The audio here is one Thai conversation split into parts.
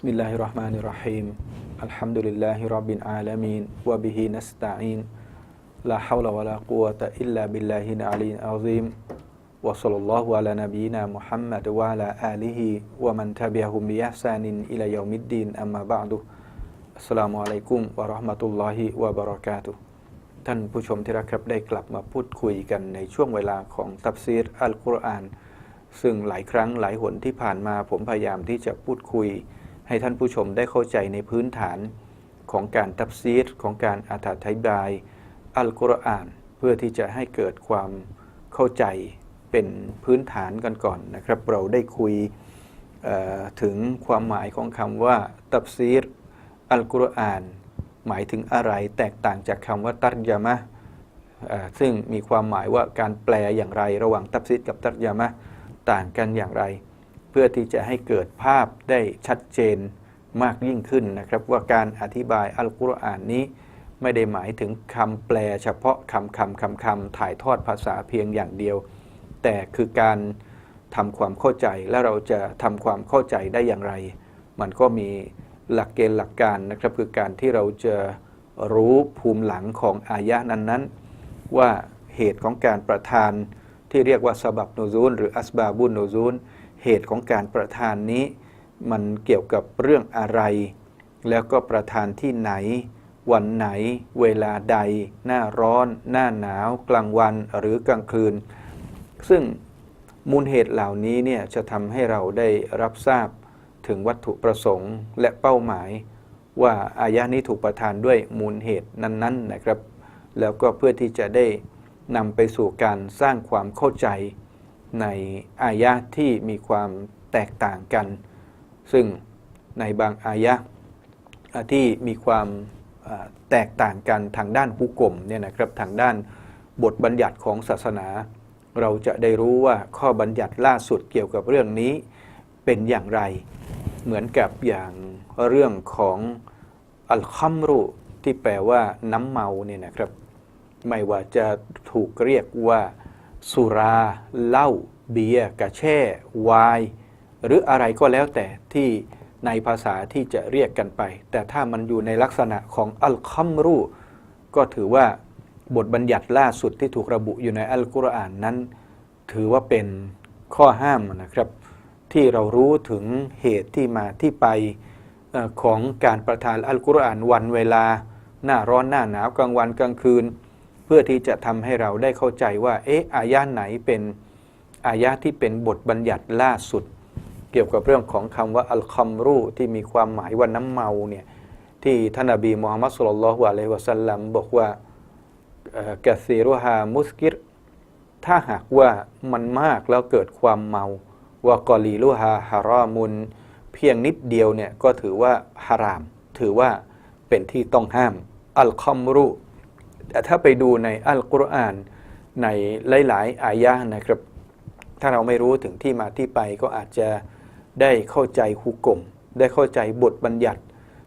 بسم الله الرحمن الرحيم الحمد لله رب العالمين وبه نستعين لا حول ولا قوة إلا بالله العلي العظيم وصلى الله على نبينا محمد وعلى آله ومن تبعهم بإحسان إلى يوم الدين أما بعد السلام عليكم ورحمة الله وبركاته ท่านผู้ชมที่รักครับได้กลับมาพูดคุยกันในช่วงเวลาของตับซีรอัลกุรอานซึ่งหลายครั้งหลายหนที่ผ่านมาผมพยายามที่จะพูดคุย ให้ท่านผู้ชมได้เข้าใจในพื้นฐานของการตัฟซีรของการอธิบายอัลกุรอาน เพื่อที่จะให้เกิดความเข้าใจเป็นพื้นฐานกันก่อนนะครับ เราได้คุยถึงความหมายของคำว่าตัฟซีรอัลกุรอาน หมายถึงอะไรแตกต่างจากคำว่าตัรยามะซึ่งมีความหมายว่าการแปลอย่างไรระหว่างตัฟซีรกับตัรยามะต่างกันอย่างไร เพื่อที่จะให้เกิดภาพได้ชัดเจนมากยิ่งขึ้นนะครับ ว่าการอธิบายอัลกุรอานนี้ ไม่ได้หมายถึงคำแปลเฉพาะคำคำคำคำถ่ายทอดภาษาเพียงอย่างเดียว แต่คือการทำความเข้าใจและเราจะทำความเข้าใจได้อย่างไร มันก็มีหลักเกณฑ์หลักการนะครับคือการที่เราจะรู้ภูมิหลังของอายะนั้นๆ ว่าเหตุของการประทานที่เรียกว่าสบับโนซูล หรืออัสบาบุนโนซูล เหตุของการประทานนี้ มันเกี่ยวกับเรื่องอะไร แล้วก็ประทานที่ไหน วันไหน เวลาใด หน้าร้อน หน้าหนาว กลางวันหรือกลางคืน ซึ่งมูลเหตุเหล่านี้เนี่ยจะทำให้เราได้รับทราบถึงวัตถุประสงค์และเป้าหมาย ว่าอายะนี้ถูกประทานด้วยมูลเหตุนั้นๆนะครับ แล้วก็เพื่อที่จะได้นำไปสู่การสร้างความเข้าใจ ในอายะที่มีความแตกต่างกัน ซึ่งในบางอายะที่มีความแตกต่างกันทางด้านฮุกกลมเนี่ยนะครับทางด้านบทบัญญัติของศาสนา เราจะได้รู้ว่าข้อบัญญัติล่าสุดเกี่ยวกับเรื่องนี้เป็นอย่างไร เหมือนกับอย่างเรื่องของอัลคัมรุที่แปลว่าน้ำเมาเนี่ยนะครับ ไม่ว่าจะถูกเรียกว่า สุราเหล้าเบียร์กระแช่ไวน์หรืออะไรก็แล้วแต่ที่ในภาษาที่จะเรียกกันไป แต่ถ้ามันอยู่ในลักษณะของอัลคัมรุก็ถือว่าบทบัญญัติล่าสุดที่ถูกระบุอยู่ในอัลกุรอานนั้น ถือว่าเป็นข้อห้ามนะครับ ที่เรารู้ถึงเหตุที่มาที่ไปของการประทานอัลกุรอานวันเวลา หน้าร้อนหน้าหนาวกลางวันกลางคืน พื่อที่จะทำให้เราได้เข้าใจว่า เอ๊ะอายะไหนเป็นอายะที่เป็นบทบัญญัติล่าสุด เกี่ยวกับเรื่องของคำว่าอัลคัมรูที่มีความหมายว่าน้ำเมาเนี่ยที่ท่านนบีมูฮัมมัดสุลลัลลอฮุอะลัยฮิวะสัลลัมบอกว่ากะซีรุฮามุสกิรถ้าหากว่ามันมากแล้วเกิดความเมาว่ากอลีลุฮาฮารอมุน เพียงนิดเดียวเนี่ยก็ถือว่าฮาราม ถือว่าเป็นที่ต้องห้ามอัลคอมรุ แต่ถ้าไปดูในอัลกุรอานในหลาย ๆ อายะนะครับ ถ้าเราไม่รู้ถึงที่มาที่ไปก็อาจจะได้เข้าใจฮุกกลมได้เข้าใจบทบัญญัติ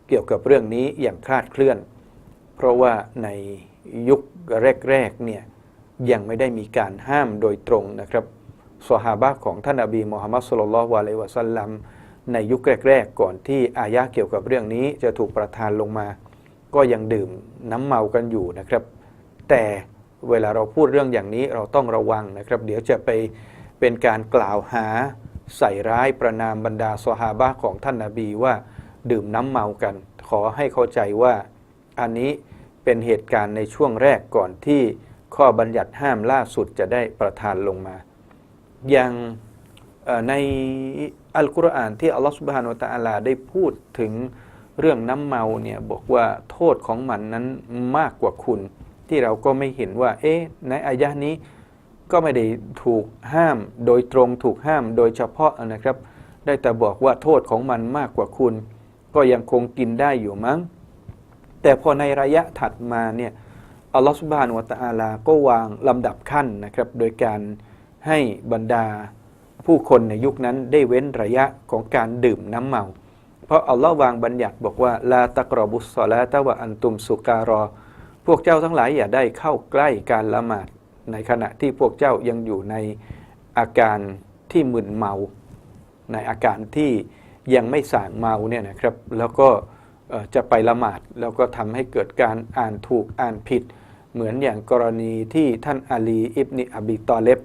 เกี่ยวกับเรื่องนี้อย่างคลาดเคลื่อน เพราะว่าในยุคแรก ๆ เนี่ยยังไม่ได้มีการห้ามโดยตรงนะครับสหาบะของท่านอบีมูฮัมมัดสุลลัลลอฮุอะลัยวะสัลลัมในยุคแรก ๆ ก่อนที่อายะเกี่ยวกับเรื่องนี้จะถูกประทานลงมา ก็ยังดื่มน้ำเมากันอยู่นะครับ แต่เวลาเราพูดเรื่องอย่างนี้เราต้องระวังนะครับ เดี๋ยวจะไปเป็นการกล่าวหาใส่ร้ายประนามบรรดาสหาบะของท่านนาบีว่าดื่มน้ำเมากัน ขอให้เข้าใจว่าอันนี้เป็นเหตุการณ์ในช่วงแรกก่อนที่ข้อบัญญัติห้ามล่าสุดจะได้ประทานลงมา อย่างในอัลกุรอานที่อัลลอฮฺสุบฮานาอัลตะอาลาได้พูดถึง เรื่องน้ำเมาเนี่ยบอกว่าโทษของมันนั้นมากกว่าคุณ ที่เราก็ไม่เห็นว่า เอ๊ะในอายะนี้ก็ไม่ได้ถูกห้ามโดยตรงถูกห้ามโดยเฉพาะนะครับ ได้แต่บอกว่าโทษของมันมากกว่าคุณ ก็ยังคงกินได้อยู่มั้ง แต่พอในระยะถัดมาเนี่ยอัลลอฮฺสุบฮานาอัลตะอาลาก็วางลำดับขั้นนะครับ โดยการให้บรรดาผู้คนในยุคนั้นได้เว้นระยะของการดื่มน้ำเมา เพราะอัลลอฮ์วางบัญญัติบอกว่าลาตะกรอบุสซอลาตะวะอันตุมสุการอ พวกเจ้าทั้งหลายอย่าได้เข้าใกล้การละหมาด ในขณะที่พวกเจ้ายังอยู่ในอาการที่มึนเมา ในอาการที่ยังไม่สางเมาเนี่ยนะครับแล้วก็จะไปละหมาดแล้วก็ทำให้เกิดการอ่านถูกอ่านผิด เหมือนอย่างกรณีที่ท่านอาลีอิบนิอบีตอเลบ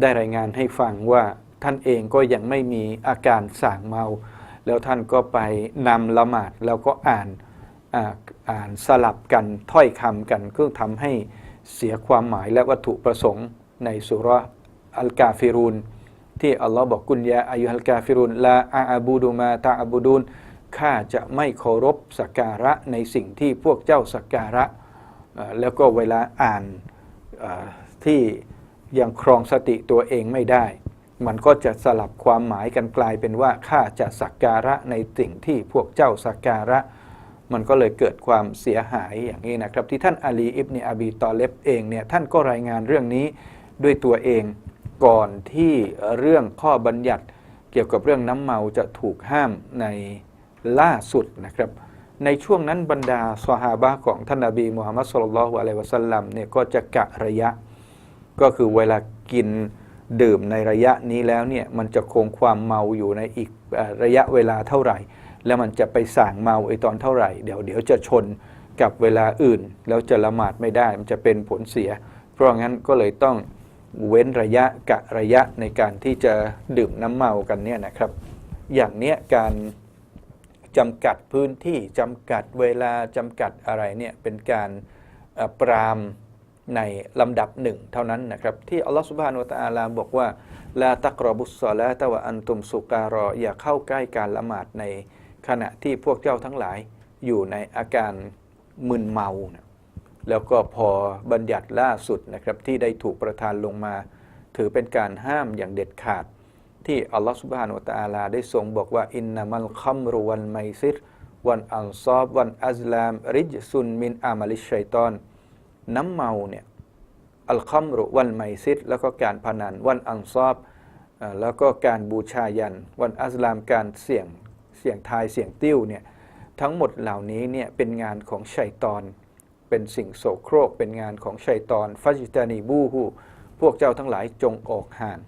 ได้รายงานให้ฟังว่าท่านเองก็ยังไม่มีอาการสางเมา แล้วท่านก็ไปนำละหมาดแล้วก็อ่านอ่านสลับกันถ้อยคำกันก็ทำให้เสียความหมายและวัตถุประสงค์ในสุราอัลกาฟิรูนที่อัลลอฮ์บอกกุญยาอายุฮัลกาฟิรุนลาอาบูดูมาตาอบูดูนข้าจะไม่เคารพสักการะในสิ่งที่พวกเจ้าสักการะ แล้วก็เวลาอ่านที่ยังครองสติตัวเองไม่ได้ มันก็จะสลับความหมายกันกลายเป็นว่าข้าจะสักการะในสิ่งที่พวกเจ้าสักการะ มันก็เลยเกิดความเสียหายอย่างนี้นะครับ ที่ท่านอาลีอิบเนอบีตอเลบเองเนี่ยท่านก็รายงานเรื่องนี้ด้วยตัวเองก่อนที่เรื่องข้อบัญญัติเกี่ยวกับเรื่องน้ำเมาจะถูกห้ามในล่าสุดนะครับ ในช่วงนั้นบรรดาสหาบะของท่านนบีมุฮัมมัดสุลลัลฮุอะลัยวะสัลลัมเนี่ยก็จะกะระยะ ก็คือเวลากิน ดื่มในระยะนี้แล้วเนี่ยมันจะคงความเมาอยู่ในอีกระยะเวลาเท่าไหร่ แล้วมันจะไปสั่งเมาไอตอนเท่าไหร่เดี๋ยวเดี๋ยวจะชนกับเวลาอื่น แล้วจะละหมาดไม่ได้มันจะเป็นผลเสีย เพราะงั้นก็เลยต้องเว้นระยะกะระยะในการที่จะดื่มน้ำเมากันเนี่ยนะครับ อย่างเนี้ยการจำกัดพื้นที่จำกัดเวลาจำกัดอะไรเนี่ยเป็นการปราม ในลำดับหนึ่งเท่านั้นนะครับ ที่อัลลอฮฺสุบฮานุตะอาลาบอกว่าลาตักรบุสซอลาตะวะอันตุมสุการออย่าเข้าใกล้การละหมาดในขณะที่พวกเจ้าทั้งหลายอยู่ในอาการมึนเมานะแล้วก็พอบัญญัติล่าสุดนะครับที่ได้ถูกประทานลงมา ถือเป็นการห้ามอย่างเด็ดขาด ที่อัลลอฮฺสุบฮานุตะอาลาได้ทรงบอกว่าอินนามัลคัมรุวันไมซิรวันอัลซอบวันอัซลามริจซุนมินอามาลิชชัยตอน น้ำเมาเนี่ยอัลคัมรุวันไมซิดแล้วก็การพนันวันอังซอบแล้วก็การบูชายัน วันอัสลามการเสี่ยงเสี่ยงทายเสี่ยงติ้วเนี่ยทั้งหมดเหล่านี้เนี่ยเป็นงานของชัยตอน เป็นสิ่งโสโครก เป็นงานของชัยตอนฟัจิตานีบูฮูพวกเจ้าทั้งหลายจงออกห่าง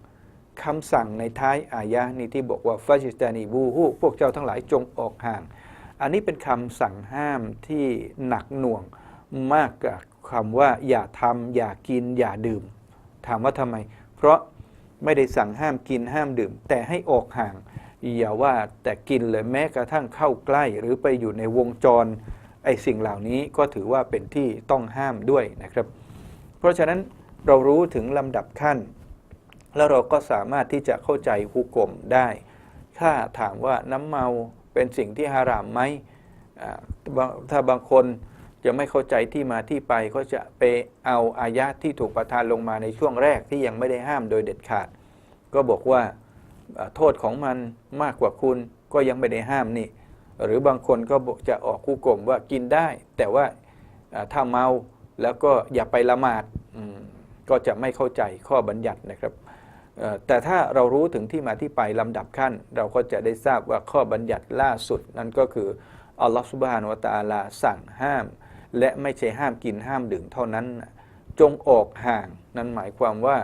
คำสั่งในท้ายอายะนี้ที่บอกว่าฟัจิตานีบูฮูพวกเจ้าทั้งหลายจงออกห่าง อันนี้เป็นคำสั่งห้ามที่หนักหน่วง มากกว่าคำว่าอย่าทำอย่ากินอย่าดื่ม ถามว่าทำไม เพราะไม่ได้สั่งห้ามกินห้ามดื่ม แต่ให้ออกห่าง อย่าว่าแต่กินเลยแม้กระทั่งเข้าใกล้ หรือไปอยู่ในวงจรไอ้สิ่งเหล่านี้ก็ถือว่าเป็นที่ต้องห้ามด้วยนะครับ เพราะฉะนั้นเรารู้ถึงลำดับขั้น แล้วเราก็สามารถที่จะเข้าใจฮุกกลมได้ ถ้าถามว่าน้ำเมาเป็นสิ่งที่ฮารามไหมถ้าบางคน ยังไม่เข้าใจที่มาที่ไปก็จะไปเอาอายะที่ถูกประทานลงมาในช่วงแรกที่ยังไม่ได้ห้ามโดยเด็ดขาด ก็บอกว่าโทษของมันมากกว่าคุณก็ยังไม่ได้ห้ามนี่ หรือบางคนก็บอกจะออกคู่กลมว่ากินได้ แต่ว่าถ้าเมาแล้วก็อย่าไปละหมาดก็จะไม่เข้าใจข้อบัญญัตินะครับแต่ถ้าเรารู้ถึงที่มาที่ไปลำดับขั้น เราก็จะได้ทราบว่าข้อบัญญัติล่าสุด นั่นก็คืออัลลอฮฺสุบฮานวะตาลาสั่งห้าม และไม่ใช่ห้ามกินห้ามดื่มเท่านั้น จงออกห่าง นั่นหมายความว่า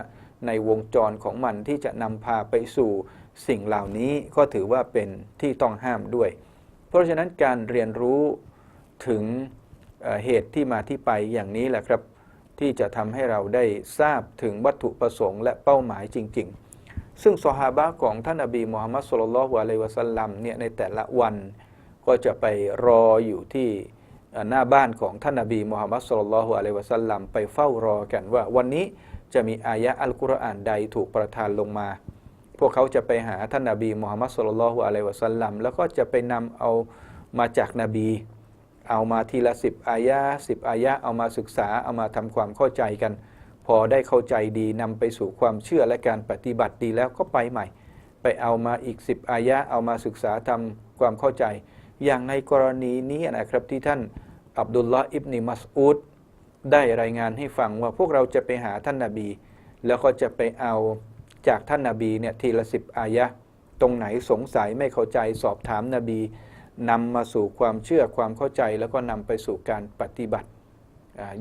ในวงจรของมันที่จะนำพาไปสู่สิ่งเหล่านี้ก็ถือว่าเป็นที่ต้องห้ามด้วย เพราะฉะนั้นการเรียนรู้ถึงเหตุที่มาที่ไปอย่างนี้แหละครับที่จะทำให้เราได้ทราบถึงวัตถุประสงค์และเป้าหมายจริง ๆ ซึ่งสหาบะของท่านอบีมุฮัมมัดสุลลัลฮุอะลัยฮิวะสัลลัมเนี่ยในแต่ละวันก็จะไปรออยู่ที่ หน้าบ้านของท่านอบีมุฮัมมัดสุลลัลฮุอะลัยวะสัลลัมไปเฝ้ารอกันว่าวันนี้จะมีอายะอัลกุรอานใดถูกประทานลงมา พวกเขาจะไปหาท่านนบีมุฮัมมัดสุลลัลฮุอะลัยวะสัลลัมแล้วก็จะไปนำเอามาจากนบี เอามาทีละสิบอายะสิบอายะเอามาศึกษาเอามาทำความเข้าใจกัน พอได้เข้าใจดีนำไปสู่ความเชื่อและการปฏิบัติดีแล้วก็ไปใหม่ ไปเอามาอีกสิบอายะเอามาศึกษาทำความเข้าใจ อย่างในกรณีนี้นะครับที่ท่านอับดุลลอฮ์อิบนิมัสอูดได้รายงานให้ฟังว่าพวกเราจะไปหาท่านนาบี แล้วก็จะไปเอาจากท่านนาบีเนี่ยทีละสิบอายะตรงไหนสงสัยไม่เข้าใจสอบถามนาบีนำมาสู่ความเชื่อความเข้าใจ แล้วก็นำไปสู่การปฏิบัติ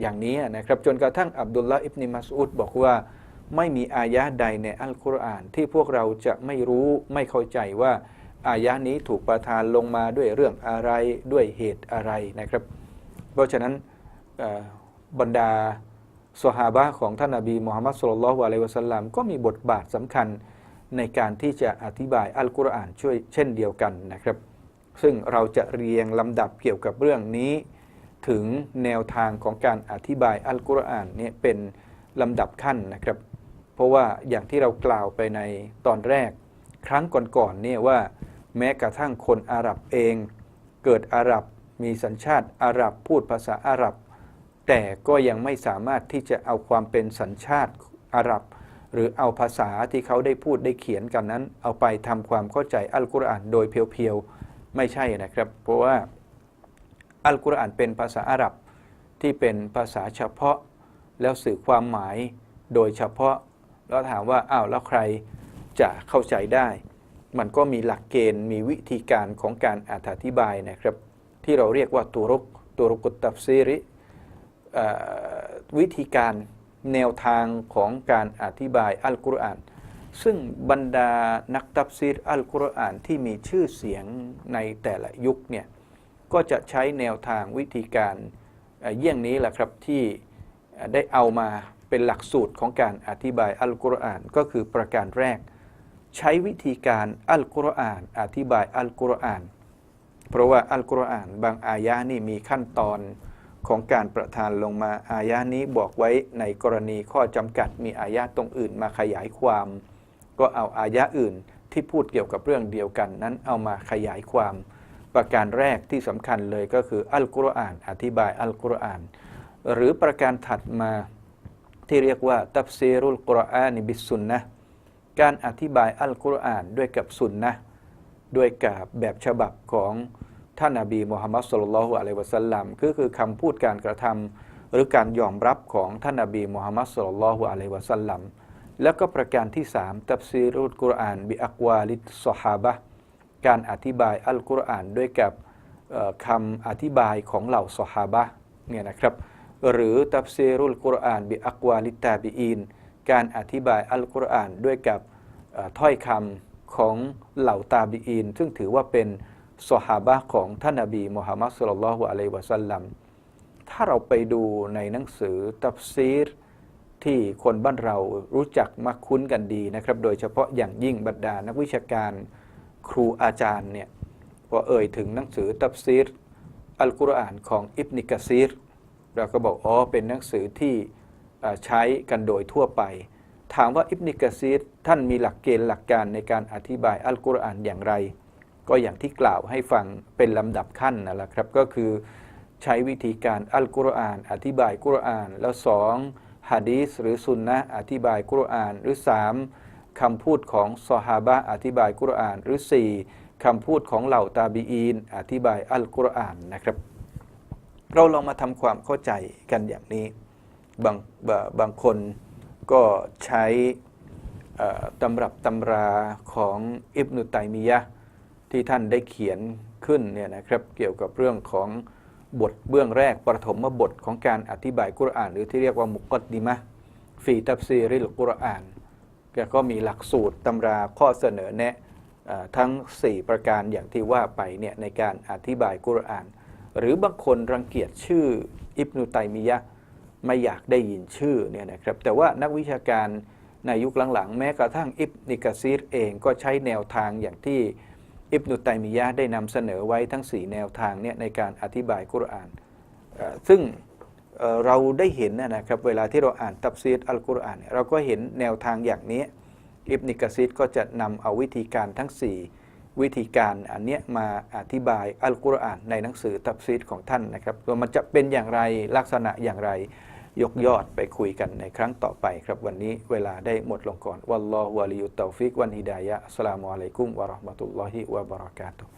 อย่างนี้นะครับจนกระทั่งอับดุลลาอิบนิมัสอุดบอกว่าไม่มีอายะใดในอัลกุรอานที่พวกเราจะไม่รู้ไม่เข้าใจว่า อายะนี้ถูกประทานลงมาด้วยเรื่องอะไรด้วยเหตุอะไรนะครับ เพราะฉะนั้นบรรดาสหาบะของท่านนบีมุฮัมมัดสุลลัลลอฮุอะลัยฮิวะสัลลัมก็มีบทบาทสำคัญในการที่จะอธิบายอัลกุรอานช่วยเช่นเดียวกันนะครับ ซึ่งเราจะเรียงลำดับเกี่ยวกับเรื่องนี้ ถึงแนวทางของการอธิบายอัลกุรอานเนี่ยเป็นลำดับขั้นนะครับ เพราะว่าอย่างที่เรากล่าวไปในตอนแรก ครั้งก่อนๆเนี่ยว่าแม้กระทั่งคนอาหรับเองเกิดอาหรับมีสัญชาติอาหรับพูดภาษาอาหรับ แต่ก็ยังไม่สามารถที่จะเอาความเป็นสัญชาติอาหรับ หรือเอาภาษาที่เขาได้พูดได้เขียนกันนั้น เอาไปทำความเข้าใจอัลกุรอานโดยเพียวๆไม่ใช่นะครับ เพราะว่าอัลกุรอานเป็นภาษาอาหรับที่เป็นภาษาเฉพาะแล้วสื่อความหมายโดยเฉพาะแล้วถามว่าอ้าวแล้วใคร จะเข้าใจได้ มันก็มีหลักเกณฑ์มีวิธีการของการอธิบายนะครับ ที่เราเรียกว่าตุรุกตุรุกุตตัฟซีริวิธีการแนวทางของการอธิบายอัลกุรอานซึ่งบรรดานักตัฟซีรอัลกุรอานที่มีชื่อเสียงในแต่ละยุคเนี่ยก็จะใช้แนวทางวิธีการเอ่อเยี่ยงนี้แหละครับที่ได้เอามาเป็นหลักสูตรของการอธิบายอัลกุรอานก็คือประการแรก ใช้วิธีการอัลกุรอาน อธิบายอัลกุรอาน เพราะว่าอัลกุรอาน บางอายะห์นี่มีขั้นตอนของการประทานลงมาอายะห์นี้บอกไว้ในกรณีข้อจำกัดมีอายะตรงอื่นมาขยายความ ก็เอาอายะอื่นที่พูดเกี่ยวกับเรื่องเดียวกันนั้นเอามาขยายความ ประการแรกที่สำคัญเลยก็คืออัลกุรอาน อธิบายอัลกุรอาน หรือประการถัดมาที่เรียกว่าตัฟซีรุลกุรอานบิสุนนะ การอธิบายอัลกุรอานด้วยกับสุนนะด้วยกับแบบฉบับของท่านนบีมุฮัมมัดสุลลัลลอฮุอะลัยวะสัลลัมก็คือคำพูดการกระทำหรือการยอมรับของท่านนบีมุฮัมมัดสุลลัลลอฮุอะลัยวะสัลลัมแล้วก็ประการที่3ตัฟซีรุลกุรอานบิอักวาลิสซอฮาบะการอธิบายอัลกุรอานด้วยกับเอ่อคำอธิบายของเหล่าซอฮาบะเนี่ยนะครับหรือตัฟซีรุลกุรอานบิอักวาลิตตาบีอีน การอธิบายอัลกุรอานด้วยกับถ้อยคำของเหล่าตาบีอีนซึ่งถือว่าเป็นสหาบะของท่านนบีมุฮัมมัดสุลลัลฮุอะลัยวะสัลลัมถ้าเราไปดูในหนังสือตัฟซีรที่คนบ้านเรารู้จักมักคุ้นกันดีนะครับ โดยเฉพาะอย่างยิ่งบรรดานักวิชาการครูอาจารย์เนี่ยพอเอ่ยถึงหนังสือตัฟซีรอัลกุรอานของอิบนิกะซีรเราก็บอกอ๋อเป็นหนังสือที่ ใช้กันโดยทั่วไป ถามว่าอิบนิกะซีรท่านมีหลักเกณฑ์หลักการในการอธิบายอัลกุรอานอย่างไร ก็อย่างที่กล่าวให้ฟังเป็นลำดับขั้นนั่นแหละครับ ก็คือใช้วิธีการอัลกุรอาน อธิบายกุรอาน แล้วสองฮะดีสหรือซุนนะอธิบายกุรอาน หรือสามคำพูดของซอฮาบะอธิบายกุรอาน หรือสี่คำพูดของเหล่าตาบีอีน อธิบายอัลกุรอานนะครับ เราลองมาทำความเข้าใจกันอย่างนี้ บางบาบางคนก็ใช้ตำรับตำราของอิบนุตัยมียะที่ท่านได้เขียนขึ้นเนี่ยนะครับเกี่ยวกับเรื่องของบทเบื้องแรกปฐมบทของการอธิบายกุรอาน หรือที่เรียกว่ามุกอดดิมะฟีตัฟซีริลกุรอานแกก็มีหลักสูตรตำราข้อเสนอแนะทั้ง 4 ประการอย่างที่ว่าไปเนี่ยในการอธิบายกุรอาน หรือบางคนรังเกียจชื่ออิบนุตัยมียะ ไม่อยากได้ยินชื่อเนี่ยนะครับแต่ว่านักวิชาการในยุคหลังๆ แม้กระทั่งอิบนิกะซีรเองก็ใช้แนวทางอย่างที่อิบนุตัยมียะได้นำเสนอไว้ทั้ง 4 แนวทางเนี่ยในการอธิบายกุรอาน ซึ่งเราได้เห็นนะนะครับเวลาที่เราอ่านตับซีดอัลกุรอานเราก็เห็นแนวทางอย่างนี้อิบนิกะซีดก็จะนำเอาวิธีการทั้ง 4 วิธีการอันเนี้ยมาอธิบายอัลกุรอานในหนังสือตับซีดของท่านนะครับว่ามันจะเป็นอย่างไรลักษณะอย่างไร ยกยอดไปคุยกันในครั้งต่อไปครับ วันนี้เวลาได้หมดลงก่อน วัลลอฮุวะลิยุตตอฟิกวันฮิดายะอัสสลามุอะลัยกุมวะราะห์มะตุลลอฮิวะบะเราะกาตุฮ์